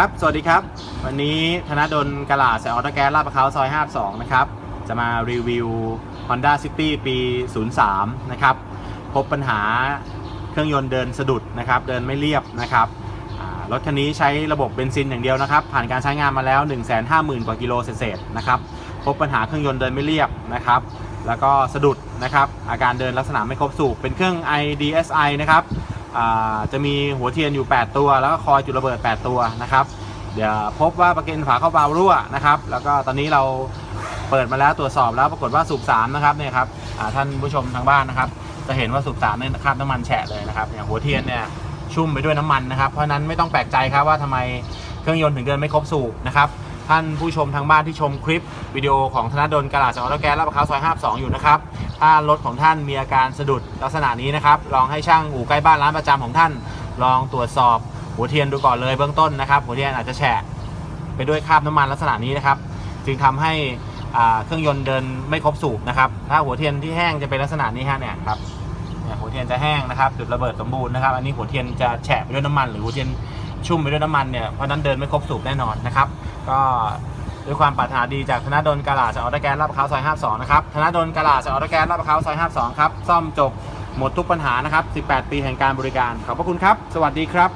ครับ สวัสดีครับ วันนี้ธนดลกลาดสายออโตแก๊สลาดประเขาซอย 52 นะครับ จะมารีวิว Honda City ปี 03 นะครับ พบปัญหาเครื่องยนต์เดินสะดุดนะครับ เดินไม่เรียบนะครับรถคันนี้ใช้ระบบเบนซินอย่างเดียวนะครับ ผ่านการใช้งานมาแล้ว 150,000 กว่ากิโลเศษนะครับ พบปัญหาเครื่องยนต์เดินไม่เรียบนะครับ แล้วก็สะดุดนะครับ อาการเดินลักษณะไม่ครบสูบ เป็นเครื่อง IDSI นะครับ จะมีหัวเทียนอยู่ 8 ตัว แล้วก็คอยจุดระเบิด 8 ตัวนะครับ เดี๋ยวพบว่าประเกนฝาเข้าเบารั่วนะครับ แล้วก็ตอนนี้เราเปิดมาแล้วตรวจสอบแล้วปรากฏว่าสูบ3นะครับเนี่ยครับท่านผู้ชมทางบ้านนะครับ จะเห็นว่าสูบ3เนี่ยคราบน้ำมันแฉะเลยนะครับเนี่ยหัวเทียนเนี่ยชุ่มไปด้วยน้ำมันนะครับ เพราะฉะนั้นไม่ต้องแปลกใจครับว่าทำไมเครื่องยนต์ถึงเดินไม่ครบสูบนะครับ ท่านผู้ชมทางบ้านที่ชมคลิปวิดีโอของธนดลกระดาษจากออโตแก๊สลาดพร้าวซอย52อยู่นะครับ ถ้ารถของท่านมีอาการสะดุดลักษณะนี้นะครับ ลองให้ช่างอู่ใกล้บ้านร้านประจำของท่าน ลองตรวจสอบหัวเทียนดูก่อนเลยเบื้องต้นนะครับ หัวเทียนอาจจะแฉะไปด้วยคราบน้ำมันลักษณะนี้นะครับ จึงทำให้เครื่องยนต์เดินไม่ครบสูบนะครับ ถ้าหัวเทียนที่แห้งจะเป็นลักษณะนี้ฮะเนี่ยครับเนี่ยหัวเทียนจะแห้งนะครับจุดระเบิดสมบูรณ์นะครับ อันนี้หัวเทียนจะแฉะไปด้วยน้ำมัน หรือหัวเทียน ชุ่มไปด้วยน้ำมันเนี่ยเพราะนั้นเดินไม่ครบสูบแน่นอนนะครับก็ด้วยความปรารถนาดีจากธนดลกาลาจากออโตแก๊สลาดพร้าวซอย52นะครับธนดลกาลาจากออโตแก๊สลาดพร้าวซอย52ครับซ่อมจบหมดทุกปัญหานะครับ 18 ปีแห่งการบริการ ขอบพระคุณครับ สวัสดีครับ